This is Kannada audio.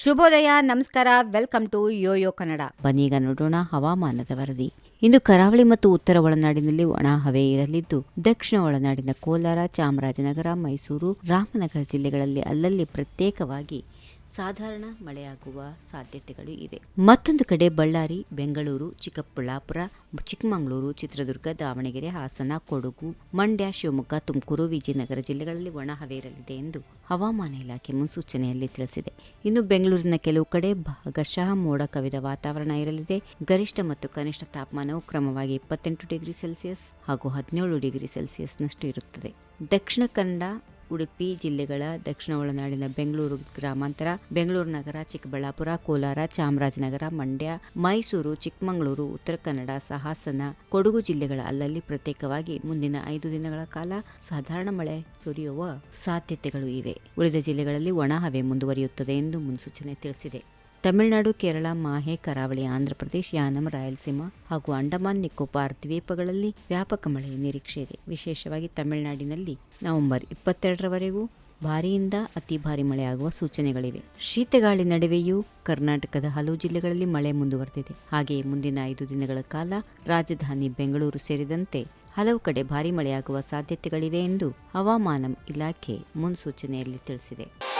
ಶುಭೋದಯ, ನಮಸ್ಕಾರ, ವೆಲ್ಕಮ್ ಟು ಯೋಯೋ ಕನ್ನಡ. ಬನ್ನೀಗ ನೋಡೋಣ ಹವಾಮಾನದ ವರದಿ. ಇಂದು ಕರಾವಳಿ ಮತ್ತು ಉತ್ತರ ಒಳನಾಡಿನಲ್ಲಿ ಒಣ ಹವೆ ಇರಲಿದ್ದು, ದಕ್ಷಿಣ ಒಳನಾಡಿನ ಕೋಲಾರ, ಚಾಮರಾಜನಗರ, ಮೈಸೂರು, ರಾಮನಗರ ಜಿಲ್ಲೆಗಳಲ್ಲಿ ಅಲ್ಲಲ್ಲಿ ಪ್ರತ್ಯೇಕವಾಗಿ ಸಾಧಾರಣ ಮಳೆಯಾಗುವ ಸಾಧ್ಯತೆಗಳು ಇವೆ. ಮತ್ತೊಂದು ಕಡೆ ಬಳ್ಳಾರಿ, ಬೆಂಗಳೂರು, ಚಿಕ್ಕಬಳ್ಳಾಪುರ, ಚಿಕ್ಕಮಗಳೂರು, ಚಿತ್ರದುರ್ಗ, ದಾವಣಗೆರೆ, ಹಾಸನ, ಕೊಡಗು, ಮಂಡ್ಯ, ಶಿವಮೊಗ್ಗ, ತುಮಕೂರು, ವಿಜಯನಗರ ಜಿಲ್ಲೆಗಳಲ್ಲಿ ಒಣ ಹವೆ ಇರಲಿದೆ ಎಂದು ಹವಾಮಾನ ಇಲಾಖೆ ಮುನ್ಸೂಚನೆಯಲ್ಲಿ ತಿಳಿಸಿದೆ. ಇನ್ನು ಬೆಂಗಳೂರಿನ ಕೆಲವು ಕಡೆ ಭಾಗಶಃ ಮೋಡ ಕವಿದ ವಾತಾವರಣ ಇರಲಿದೆ. ಗರಿಷ್ಠ ಮತ್ತು ಕನಿಷ್ಠ ತಾಪಮಾನವು ಕ್ರಮವಾಗಿ ಇಪ್ಪತ್ತೆಂಟು ಡಿಗ್ರಿ ಸೆಲ್ಸಿಯಸ್ ಹಾಗೂ ಹದಿನೇಳು ಡಿಗ್ರಿ ಸೆಲ್ಸಿಯಸ್ನಷ್ಟು ಇರುತ್ತದೆ. ದಕ್ಷಿಣ ಕನ್ನಡ ಉಡುಪಿ ಜಿಲ್ಲೆಗಳ ದಕ್ಷಿಣ ಒಳನಾಡಿನ ಬೆಂಗಳೂರು ಗ್ರಾಮಾಂತರ, ಬೆಂಗಳೂರು ನಗರ, ಚಿಕ್ಕಬಳ್ಳಾಪುರ, ಕೋಲಾರ, ಚಾಮರಾಜನಗರ, ಮಂಡ್ಯ, ಮೈಸೂರು, ಚಿಕ್ಕಮಗಳೂರು, ಉತ್ತರ ಕನ್ನಡ, ಸಹಾಸನ, ಕೊಡಗು ಜಿಲ್ಲೆಗಳ ಅಲ್ಲಲ್ಲಿ ಪ್ರತ್ಯೇಕವಾಗಿ ಮುಂದಿನ ಐದು ದಿನಗಳ ಕಾಲ ಸಾಧಾರಣ ಮಳೆ ಸುರಿಯುವ ಸಾಧ್ಯತೆಗಳು ಇವೆ. ಉಳಿದ ಜಿಲ್ಲೆಗಳಲ್ಲಿ ಒಣಹವೆ ಮುಂದುವರಿಯುತ್ತದೆ ಎಂದು ಮುನ್ಸೂಚನೆ ತಿಳಿಸಿದೆ. ತಮಿಳುನಾಡು, ಕೇರಳ, ಮಾಹೆ, ಕರಾವಳಿ ಆಂಧ್ರಪ್ರದೇಶ ಯಾನಂ, ರಾಯಲಸೀಮಾ ಹಾಗೂ ಅಂಡಮಾನ್, ನಿಕೋಬಾರ್ ದ್ವೀಪಗಳಲ್ಲಿ ವ್ಯಾಪಕ ಮಳೆಯ ನಿರೀಕ್ಷೆ ಇದೆ. ವಿಶೇಷವಾಗಿ ತಮಿಳುನಾಡಿನಲ್ಲಿ ನವೆಂಬರ್ ಇಪ್ಪತ್ತೆರಡರವರೆಗೂ ಭಾರಿಯಿಂದ ಅತಿ ಭಾರಿ ಮಳೆಯಾಗುವ ಸೂಚನೆಗಳಿವೆ. ಶೀತಗಾಳಿ ನಡುವೆಯೂ ಕರ್ನಾಟಕದ ಹಲವು ಜಿಲ್ಲೆಗಳಲ್ಲಿ ಮಳೆ ಮುಂದುವರೆದಿದೆ. ಹಾಗೆಯೇ ಮುಂದಿನ ಐದು ದಿನಗಳ ಕಾಲ ರಾಜಧಾನಿ ಬೆಂಗಳೂರು ಸೇರಿದಂತೆ ಹಲವು ಕಡೆ ಭಾರಿ ಮಳೆಯಾಗುವ ಸಾಧ್ಯತೆಗಳಿವೆ ಎಂದು ಹವಾಮಾನ ಇಲಾಖೆ ಮುನ್ಸೂಚನೆಯಲ್ಲಿ ತಿಳಿಸಿದೆ.